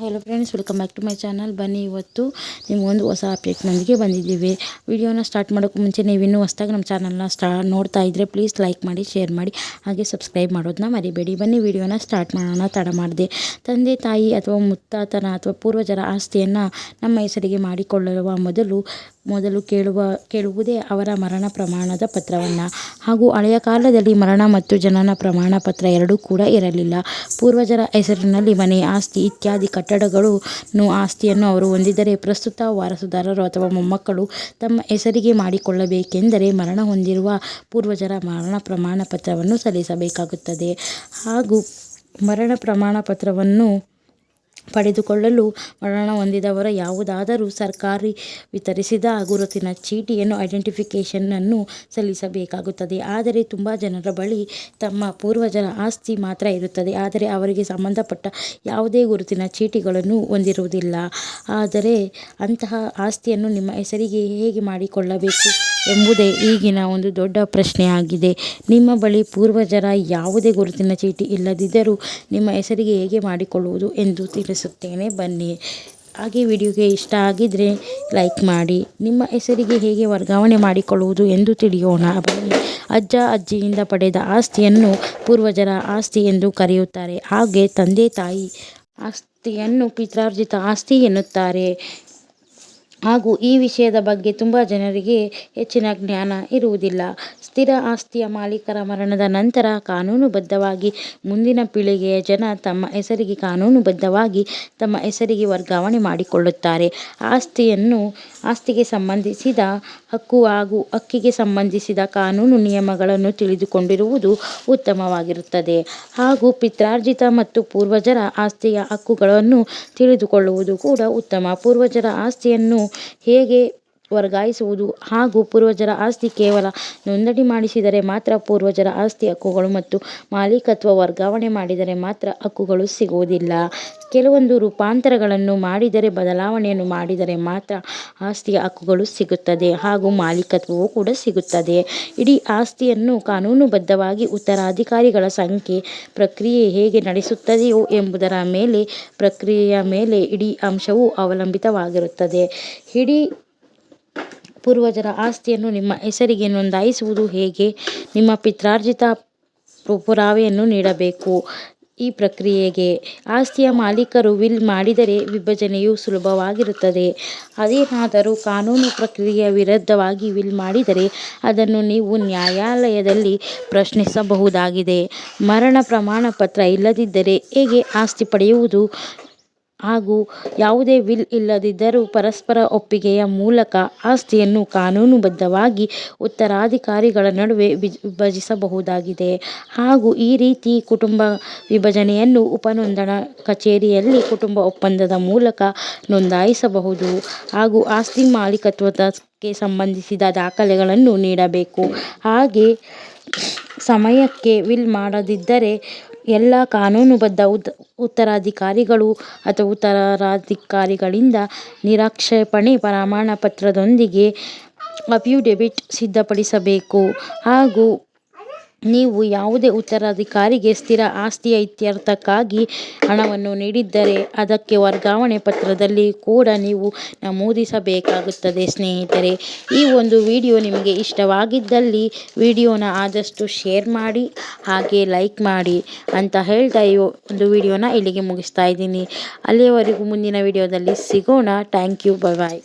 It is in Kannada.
Hello friends welcome back to my channel ಬನ್ನಿ, ಇವತ್ತು ನಿಮಗೊಂದು ಹೊಸ ಅಪ್ಡೇಟ್ನೊಂದಿಗೆ ಬಂದಿದ್ದೀವಿ. ವಿಡಿಯೋನ ಸ್ಟಾರ್ಟ್ ಮಾಡೋಕ್ಕೂ ಮುಂಚೆ ನೀವು ಇನ್ನೂ ಹೊಸ್ದಾಗಿ ನಮ್ಮ ಚಾನಲ್ನ ಸ್ಟಾ ನೋಡ್ತಾ ಇದ್ದರೆ ಪ್ಲೀಸ್ ಲೈಕ್ ಮಾಡಿ ಶೇರ್ ಮಾಡಿ, ಹಾಗೆ ಸಬ್ಸ್ಕ್ರೈಬ್ ಮಾಡೋದನ್ನ ಮರಿಬೇಡಿ. ಬನ್ನಿ ವಿಡಿಯೋನ ಸ್ಟಾರ್ಟ್ ಮಾಡೋಣ. ತಡ ಮಾಡಿದೆ. ತಂದೆ, ತಾಯಿ ಅಥವಾ ಮುತ್ತಾತನ ಅಥವಾ ಪೂರ್ವಜರ ಆಸ್ತಿಯನ್ನು ನಮ್ಮ ಹೆಸರಿಗೆ ಮಾಡಿಕೊಳ್ಳುವ ಮೊದಲು ಮೊದಲು ಕೇಳುವ, ಕೇಳುವುದೇ ಅವರ ಮರಣ ಪ್ರಮಾಣದ ಪತ್ರವನ್ನು. ಹಾಗೂ ಹಳೆಯ ಕಾಲದಲ್ಲಿ ಮರಣ ಮತ್ತು ಜನನ ಪ್ರಮಾಣ ಪತ್ರ ಎರಡೂ ಕೂಡ ಇರಲಿಲ್ಲ. ಪೂರ್ವಜರ ಹೆಸರಿನಲ್ಲಿ ಮನೆ, ಆಸ್ತಿ ಇತ್ಯಾದಿ ಕಟ್ಟಡಗಳನ್ನು ಆಸ್ತಿಯನ್ನು ಅವರು ಹೊಂದಿದ್ದರೆ ಪ್ರಸ್ತುತ ವಾರಸುದಾರರು ಅಥವಾ ಮೊಮ್ಮಕ್ಕಳು ತಮ್ಮ ಹೆಸರಿಗೆ ಮಾಡಿಕೊಳ್ಳಬೇಕೆಂದರೆ ಮರಣ ಹೊಂದಿರುವ ಪೂರ್ವಜರ ಮರಣ ಪ್ರಮಾಣ ಪತ್ರವನ್ನು ಸಲ್ಲಿಸಬೇಕಾಗುತ್ತದೆ. ಹಾಗೂ ಮರಣ ಪ್ರಮಾಣ ಪತ್ರವನ್ನು ಪಡೆದುಕೊಳ್ಳಲು ಮರಣ ಹೊಂದಿದವರ ಯಾವುದಾದರೂ ಸರ್ಕಾರಿ ವಿತರಿಸಿದ ಗುರುತಿನ ಚೀಟಿಯನ್ನು ಐಡೆಂಟಿಫಿಕೇಷನನ್ನು ಸಲ್ಲಿಸಬೇಕಾಗುತ್ತದೆ. ಆದರೆ ತುಂಬ ಜನರ ಬಳಿ ತಮ್ಮ ಪೂರ್ವಜರ ಆಸ್ತಿ ಮಾತ್ರ ಇರುತ್ತದೆ. ಆದರೆ ಅವರಿಗೆ ಸಂಬಂಧಪಟ್ಟ ಯಾವುದೇ ಗುರುತಿನ ಚೀಟಿಗಳನ್ನು ಹೊಂದಿರುವುದಿಲ್ಲ. ಆದರೆ ಅಂತಹ ಆಸ್ತಿಯನ್ನು ನಿಮ್ಮ ಹೆಸರಿಗೆ ಹೇಗೆ ಮಾಡಿಕೊಳ್ಳಬೇಕು ಎಂಬುದೇ ಈಗಿನ ಒಂದು ದೊಡ್ಡ ಪ್ರಶ್ನೆಯಾಗಿದೆ. ನಿಮ್ಮ ಬಳಿ ಪೂರ್ವಜರ ಯಾವುದೇ ಗುರುತಿನ ಚೀಟಿ ಇಲ್ಲದಿದ್ದರೂ ನಿಮ್ಮ ಹೆಸರಿಗೆ ಹೇಗೆ ಮಾಡಿಕೊಳ್ಳುವುದು ಎಂದು ತಿಳಿಸುತ್ತೇನೆ ಬನ್ನಿ. ಹಾಗೆ ವಿಡಿಯೋಗೆ ಇಷ್ಟ ಆಗಿದ್ರೆ ಲೈಕ್ ಮಾಡಿ. ನಿಮ್ಮ ಹೆಸರಿಗೆ ಹೇಗೆ ವರ್ಗಾವಣೆ ಮಾಡಿಕೊಳ್ಳುವುದು ಎಂದು ತಿಳಿಯೋಣ. ಬನ್ನಿ. ಅಜ್ಜ, ಅಜ್ಜಿಯಿಂದ ಪಡೆದ ಆಸ್ತಿಯನ್ನು ಪೂರ್ವಜರ ಆಸ್ತಿ ಎಂದು ಕರೆಯುತ್ತಾರೆ. ಹಾಗೆ ತಂದೆ ತಾಯಿ ಆಸ್ತಿಯನ್ನು ಪಿತ್ರಾರ್ಜಿತ ಆಸ್ತಿ ಎನ್ನುತ್ತಾರೆ. ಹಾಗೂ ಈ ವಿಷಯದ ಬಗ್ಗೆ ತುಂಬ ಜನರಿಗೆ ಹೆಚ್ಚಿನ ಜ್ಞಾನ ಇರುವುದಿಲ್ಲ. ಸ್ಥಿರ ಆಸ್ತಿಯ ಮಾಲೀಕರ ಮರಣದ ನಂತರ ಕಾನೂನುಬದ್ಧವಾಗಿ ಮುಂದಿನ ಪೀಳಿಗೆಯ ಜನ ತಮ್ಮ ಹೆಸರಿಗೆ ಕಾನೂನುಬದ್ಧವಾಗಿ ತಮ್ಮ ಹೆಸರಿಗೆ ವರ್ಗಾವಣೆ ಮಾಡಿಕೊಳ್ಳುತ್ತಾರೆ. ಆಸ್ತಿಯನ್ನು, ಆಸ್ತಿಗೆ ಸಂಬಂಧಿಸಿದ ಹಕ್ಕು ಹಾಗೂ ಹಕ್ಕಿಗೆ ಸಂಬಂಧಿಸಿದ ಕಾನೂನು ನಿಯಮಗಳನ್ನು ತಿಳಿದುಕೊಂಡಿರುವುದು ಉತ್ತಮವಾಗಿರುತ್ತದೆ. ಹಾಗೂ ಪಿತ್ರಾರ್ಜಿತ ಮತ್ತು ಪೂರ್ವಜರ ಆಸ್ತಿಯ ಹಕ್ಕುಗಳನ್ನು ತಿಳಿದುಕೊಳ್ಳುವುದು ಕೂಡ ಉತ್ತಮ. ಪೂರ್ವಜರ ಆಸ್ತಿಯನ್ನು ಹೇಗೆ ವರ್ಗಾಯಿಸುವುದು ಹಾಗೂ ಪೂರ್ವಜರ ಆಸ್ತಿ ಕೇವಲ ನೋಂದಣಿ ಮಾಡಿಸಿದರೆ ಮಾತ್ರ ಪೂರ್ವಜರ ಆಸ್ತಿ ಹಕ್ಕುಗಳು ಮತ್ತು ಮಾಲೀಕತ್ವ ವರ್ಗಾವಣೆ ಮಾಡಿದರೆ ಮಾತ್ರ ಹಕ್ಕುಗಳು ಸಿಗುವುದಿಲ್ಲ. ಕೆಲವೊಂದು ರೂಪಾಂತರಗಳನ್ನು ಮಾಡಿದರೆ ಬದಲಾವಣೆಯನ್ನು ಮಾಡಿದರೆ ಮಾತ್ರ ಆಸ್ತಿಯ ಹಕ್ಕುಗಳು ಸಿಗುತ್ತದೆ ಹಾಗೂ ಮಾಲೀಕತ್ವವು ಕೂಡ ಸಿಗುತ್ತದೆ. ಇಡೀ ಆಸ್ತಿಯನ್ನು ಕಾನೂನುಬದ್ಧವಾಗಿ ಉತ್ತರಾಧಿಕಾರಿಗಳ ಸಂಖ್ಯೆ, ಪ್ರಕ್ರಿಯೆ ಹೇಗೆ ನಡೆಸುತ್ತದೆಯೋ ಎಂಬುದರ ಮೇಲೆ, ಪ್ರಕ್ರಿಯೆಯ ಮೇಲೆ ಇಡೀ ಅಂಶವು ಅವಲಂಬಿತವಾಗಿರುತ್ತದೆ. ಇಡೀ ಪೂರ್ವಜರ ಆಸ್ತಿಯನ್ನು ನಿಮ್ಮ ಹೆಸರಿಗೆ ನೋಂದಾಯಿಸುವುದು ಹೇಗೆ? ನಿಮ್ಮ ಪಿತ್ರಾರ್ಜಿತ ಪುರಾವೆಯನ್ನು ನೀಡಬೇಕು. ಈ ಪ್ರಕ್ರಿಯೆಗೆ ಆಸ್ತಿಯ ಮಾಲೀಕರು ವಿಲ್ ಮಾಡಿದರೆ ವಿಭಜನೆಯು ಸುಲಭವಾಗಿರುತ್ತದೆ. ಅದೇನಾದರೂ ಕಾನೂನು ಪ್ರಕ್ರಿಯೆಯ ವಿರುದ್ಧವಾಗಿ ವಿಲ್ ಮಾಡಿದರೆ ಅದನ್ನು ನೀವು ನ್ಯಾಯಾಲಯದಲ್ಲಿ ಪ್ರಶ್ನಿಸಬಹುದಾಗಿದೆ. ಮರಣ ಪ್ರಮಾಣ ಪತ್ರ ಇಲ್ಲದಿದ್ದರೆ ಹೇಗೆ ಆಸ್ತಿ ಪಡೆಯುವುದು? ಹಾಗೂ ಯಾವುದೇ ವಿಲ್ ಇಲ್ಲದಿದ್ದರೂ ಪರಸ್ಪರ ಒಪ್ಪಿಗೆಯ ಮೂಲಕ ಆಸ್ತಿಯನ್ನು ಕಾನೂನುಬದ್ಧವಾಗಿ ಉತ್ತರಾಧಿಕಾರಿಗಳ ನಡುವೆ ವಿಭಜಿಸಬಹುದಾಗಿದೆ. ಹಾಗೂ ಈ ರೀತಿ ಕುಟುಂಬ ವಿಭಜನೆಯನ್ನು ಉಪನೋಂದಣಾ ಕಚೇರಿಯಲ್ಲಿ ಕುಟುಂಬ ಒಪ್ಪಂದದ ಮೂಲಕ ನೋಂದಾಯಿಸಬಹುದು. ಹಾಗೂ ಆಸ್ತಿ ಮಾಲೀಕತ್ವಕ್ಕೆ ಸಂಬಂಧಿಸಿದ ದಾಖಲೆಗಳನ್ನು ನೀಡಬೇಕು. ಹಾಗೆ ಸಮಯಕ್ಕೆ ವಿಲ್ ಮಾಡದಿದ್ದರೆ ಎಲ್ಲ ಕಾನೂನುಬದ್ಧ ಉತ್ತರಾಧಿಕಾರಿಗಳು ಅಥವಾ ಉತ್ತರಾಧಿಕಾರಿಗಳಿಂದ ನಿರಾಕ್ಷೇಪಣೆ ಪ್ರಮಾಣಪತ್ರದೊಂದಿಗೆ ಅಫಿಡೆವಿಟ್ ಸಿದ್ಧಪಡಿಸಬೇಕು ಹಾಗೂ ನೀವು ಯಾವುದೇ ಉತ್ತರಾಧಿಕಾರಿಗೆ ಸ್ಥಿರ ಆಸ್ತಿಯ ಇತ್ಯರ್ಥಕ್ಕಾಗಿ ಹಣವನ್ನು ನೀಡಿದ್ದರೆ ಅದಕ್ಕೆ ವರ್ಗಾವಣೆ ಪತ್ರದಲ್ಲಿ ಕೂಡ ನೀವು ನಮೂದಿಸಬೇಕಾಗುತ್ತದೆ, ಸ್ನೇಹಿತರೆ. ಈ ಒಂದು ವಿಡಿಯೋ ನಿಮಗೆ ಇಷ್ಟವಾಗಿದ್ದಲ್ಲಿ ವಿಡಿಯೋನ ಆದಷ್ಟು ಶೇರ್ ಮಾಡಿ, ಹಾಗೆ ಲೈಕ್ ಮಾಡಿ ಅಂತ ಹೇಳ್ತಾ ಈ ಒಂದು ವಿಡಿಯೋನ ಇಲ್ಲಿಗೆ ಮುಗಿಸ್ತಾ ಇದ್ದೀನಿ. ಅಲ್ಲಿಯವರೆಗೂ ಮುಂದಿನ ವಿಡಿಯೋದಲ್ಲಿ ಸಿಗೋಣ. Thank you. ಬಾಯ್